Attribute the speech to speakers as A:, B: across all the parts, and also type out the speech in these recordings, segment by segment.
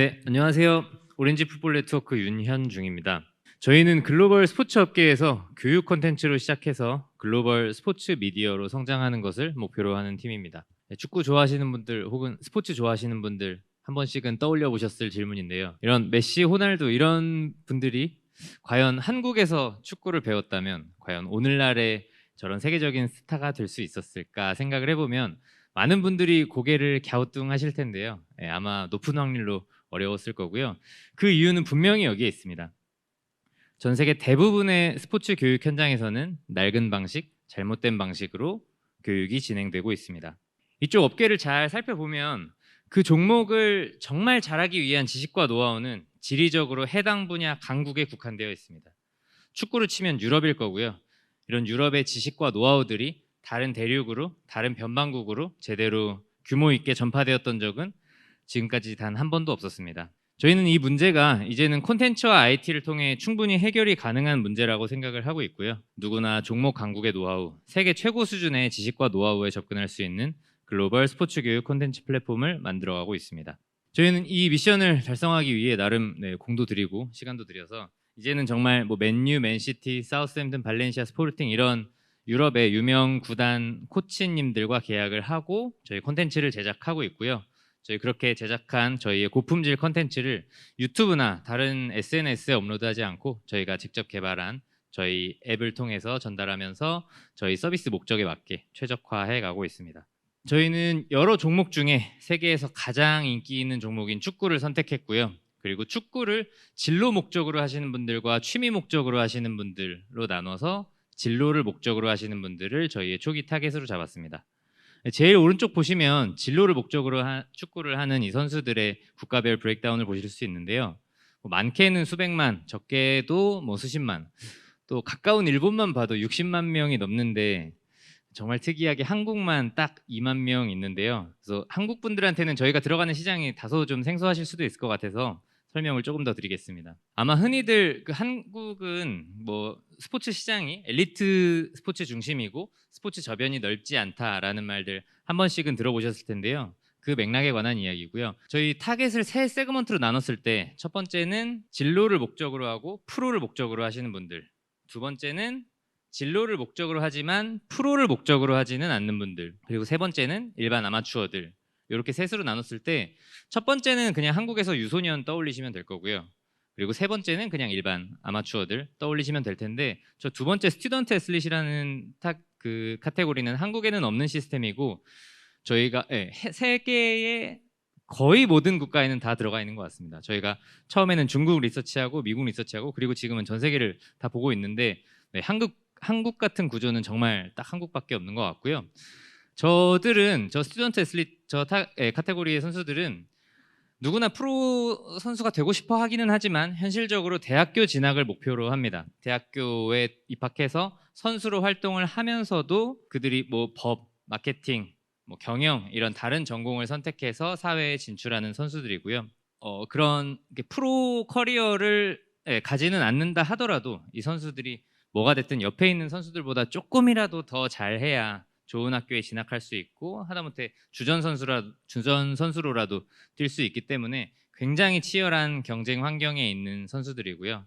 A: 네, 안녕하세요. 오렌지 풋볼 네트워크 윤현중입니다. 저희는 글로벌 스포츠 업계에서 교육 콘텐츠로 시작해서 글로벌 스포츠 미디어로 성장하는 것을 목표로 하는 팀입니다. 네, 축구 좋아하시는 분들 혹은 스포츠 좋아하시는 분들 한 번씩은 떠올려 보셨을 질문인데요. 이런 메시, 호날두 이런 분들이 과연 한국에서 축구를 배웠다면 과연 오늘날의 저런 세계적인 스타가 될 수 있었을까 생각을 해보면 많은 분들이 고개를 갸우뚱 하실 텐데요. 예, 아마 높은 확률로 어려웠을 거고요. 그 이유는 분명히 여기에 있습니다. 전 세계 대부분의 스포츠 교육 현장에서는 낡은 방식, 잘못된 방식으로 교육이 진행되고 있습니다. 이쪽 업계를 잘 살펴보면 그 종목을 정말 잘하기 위한 지식과 노하우는 지리적으로 해당 분야 강국에 국한되어 있습니다. 축구를 치면 유럽일 거고요. 이런 유럽의 지식과 노하우들이 다른 대륙으로, 다른 변방국으로 제대로 규모 있게 전파되었던 적은 지금까지 단 한 번도 없었습니다. 저희는 이 문제가 이제는 콘텐츠와 IT를 통해 충분히 해결이 가능한 문제라고 생각을 하고 있고요. 누구나 종목 강국의 노하우, 세계 최고 수준의 지식과 노하우에 접근할 수 있는 글로벌 스포츠 교육 콘텐츠 플랫폼을 만들어가고 있습니다. 저희는 이 미션을 달성하기 위해 나름 네, 공도 들이고 시간도 들여서 이제는 정말 뭐 맨유, 맨시티, 사우스햄튼, 발렌시아, 스포르팅 이런 유럽의 유명 구단 코치님들과 계약을 하고 저희 콘텐츠를 제작하고 있고요. 저희 그렇게 제작한 저희의 고품질 콘텐츠를 유튜브나 다른 SNS에 업로드하지 않고 저희가 직접 개발한 저희 앱을 통해서 전달하면서 저희 서비스 목적에 맞게 최적화해 가고 있습니다. 저희는 여러 종목 중에 세계에서 가장 인기 있는 종목인 축구를 선택했고요. 그리고 축구를 진로 목적으로 하시는 분들과 취미 목적으로 하시는 분들로 나눠서 진로를 목적으로 하시는 분들을 저희의 초기 타겟으로 잡았습니다. 제일 오른쪽 보시면 진로를 목적으로 하- 축구를 하는 이 선수들의 국가별 브레이크다운을 보실 수 있는데요. 뭐 많게는 수백만, 적게도 뭐 수십만, 또 가까운 일본만 봐도 60만 명이 넘는데 정말 특이하게 한국만 딱 2만 명 있는데요. 그래서 한국 분들한테는 저희가 들어가는 시장이 다소 좀 생소하실 수도 있을 것 같아서 설명을 조금 더 드리겠습니다. 아마 흔히들 그 한국은 뭐 스포츠 시장이 엘리트 스포츠 중심이고 스포츠 저변이 넓지 않다라는 말들 한 번씩은 들어보셨을 텐데요. 그 맥락에 관한 이야기고요. 저희 타겟을 세 세그먼트로 나눴을 때 첫 번째는 진로를 목적으로 하고 프로를 목적으로 하시는 분들. 두 번째는 진로를 목적으로 하지만 프로를 목적으로 하지는 않는 분들. 그리고 세 번째는 일반 아마추어들. 이렇게 셋으로 나눴을 때 첫 번째는 그냥 한국에서 유소년 떠올리시면 될 거고요. 그리고 세 번째는 그냥 일반 아마추어들 떠올리시면 될 텐데 저 두 번째 스튜던트 애슬릿이라는 탁그 카테고리는 한국에는 없는 시스템이고 저희가 예, 해- 세계의 거의 모든 국가에는 다 들어가 있는 것 같습니다. 저희가 처음에는 중국 리서치하고 미국 리서치하고 그리고 지금은 전 세계를 다 보고 있는데 네, 한국 한국 같은 구조는 정말 딱 한국밖에 없는 것 같고요. 저들은 저 스튜던트 애슬릿 저 타, 예, 카테고리의 선수들은 누구나 프로 선수가 되고 싶어 하기는 하지만 현실적으로 대학교 진학을 목표로 합니다. 대학교에 입학해서 선수로 활동을 하면서도 그들이 뭐 법, 마케팅, 뭐 경영 이런 다른 전공을 선택해서 사회에 진출하는 선수들이고요. 어, 그런 프로 커리어를 예, 가지는 않는다 하더라도 이 선수들이 뭐가 됐든 옆에 있는 선수들보다 조금이라도 더 잘해야 좋은 학교에 진학할 수 있고 하다못해 주전 선수라 주전 선수로라도 뛸 수 있기 때문에 굉장히 치열한 경쟁 환경에 있는 선수들이고요.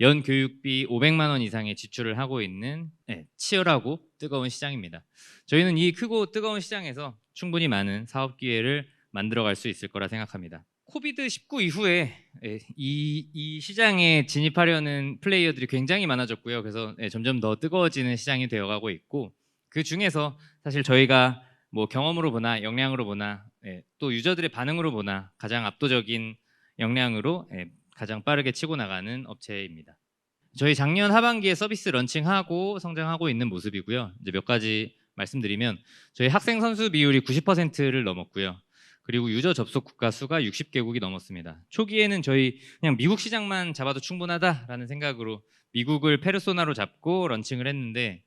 A: 연 교육비 500만 원 이상의 지출을 하고 있는 네, 치열하고 뜨거운 시장입니다. 저희는 이 크고 뜨거운 시장에서 충분히 많은 사업 기회를 만들어갈 수 있을 거라 생각합니다. 코비드 19 이후에 예, 이, 이 시장에 진입하려는 플레이어들이 굉장히 많아졌고요. 그래서 예, 점점 더 뜨거워지는 시장이 되어가고 있고 그 중에서 사실 저희가 뭐 경험으로 보나 역량으로 보나 예, 또 유저들의 반응으로 보나 가장 압도적인 역량으로 예, 가장 빠르게 치고 나가는 업체입니다. 저희 작년 하반기에 서비스 런칭하고 성장하고 있는 모습이고요. 이제 몇 가지 말씀드리면 저희 학생 선수 비율이 90%를 넘었고요. 그리고 유저 접속 국가 수가 60개국이 넘었습니다. 초기에는 저희 그냥 미국 시장만 잡아도 충분하다라는 생각으로 미국을 페르소나로 잡고 런칭을 했는데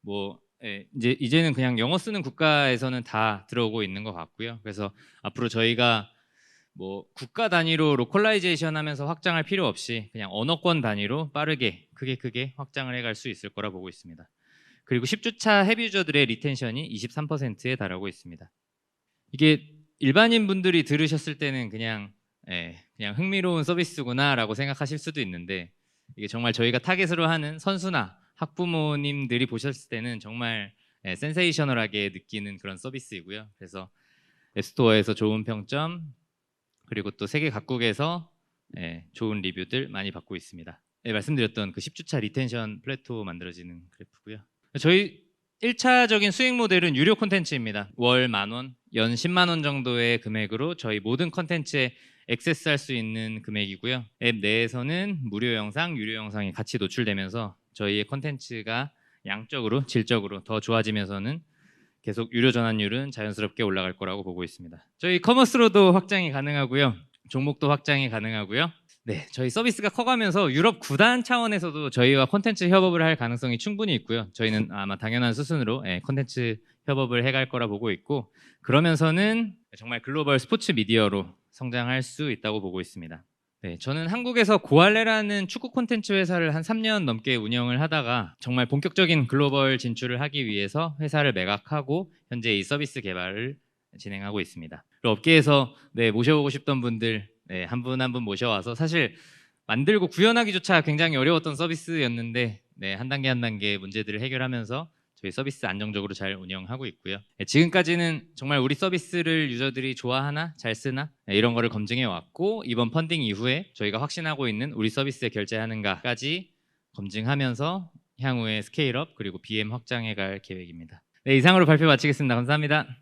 A: 뭐 예, 이제 이제는 그냥 영어 쓰는 국가에서는 다 들어오고 있는 것 같고요. 그래서 앞으로 저희가 뭐 국가 단위로 로컬라이제이션 하면서 확장할 필요 없이 그냥 언어권 단위로 빠르게 크게 크게 확장을 해갈 수 있을 거라 보고 있습니다. 그리고 10주차 헤비 유저들의 리텐션이 23%에 달하고 있습니다. 이게 일반인 분들이 들으셨을 때는 그냥 예, 그냥 흥미로운 서비스구나라고 생각하실 수도 있는데 이게 정말 저희가 타겟으로 하는 선수나 학부모님들이 보셨을 때는 정말 예, 센세이셔널하게 느끼는 그런 서비스이고요. 그래서 앱스토어에서 좋은 평점 그리고 또 세계 각국에서 예, 좋은 리뷰들 많이 받고 있습니다. 예, 말씀드렸던 그 10주차 리텐션 플래토 만들어지는 그래프고요. 저희 1차적인 수익 모델은 유료 콘텐츠입니다. 월 만 원, 연 10만 원 정도의 금액으로 저희 모든 콘텐츠에 액세스할 수 있는 금액이고요. 앱 내에서는 무료 영상, 유료 영상이 같이 노출되면서 저희의 콘텐츠가 양적으로 질적으로 더 좋아지면서는 계속 유료 전환율은 자연스럽게 올라갈 거라고 보고 있습니다. 저희 커머스로도 확장이 가능하고요. 종목도 확장이 가능하고요. 네, 저희 서비스가 커가면서 유럽 구단 차원에서도 저희와 콘텐츠 협업을 할 가능성이 충분히 있고요. 저희는 아마 당연한 수순으로 예, 콘텐츠 협업을 해갈 거라 보고 있고 그러면서는 정말 글로벌 스포츠 미디어로 성장할 수 있다고 보고 있습니다. 네, 저는 한국에서 고알레라는 축구 콘텐츠 회사를 한 3년 넘게 운영을 하다가 정말 본격적인 글로벌 진출을 하기 위해서 회사를 매각하고 현재 이 서비스 개발을 진행하고 있습니다. 그리고 업계에서 네, 모셔보고 싶던 분들 네, 한분 한 분 모셔와서 사실 만들고 구현하기조차 굉장히 어려웠던 서비스였는데 네, 한 단계 한 단계 문제들을 해결하면서 저희 서비스 안정적으로 잘 운영하고 있고요. 네, 지금까지는 정말 우리 서비스를 유저들이 좋아하나 잘 쓰나 네, 이런 거를 검증해 왔고 이번 펀딩 이후에 저희가 확신하고 있는 우리 서비스에 결제하는가까지 검증하면서 향후에 스케일업 그리고 BM 확장해 갈 계획입니다. 네, 이상으로 발표 마치겠습니다. 감사합니다.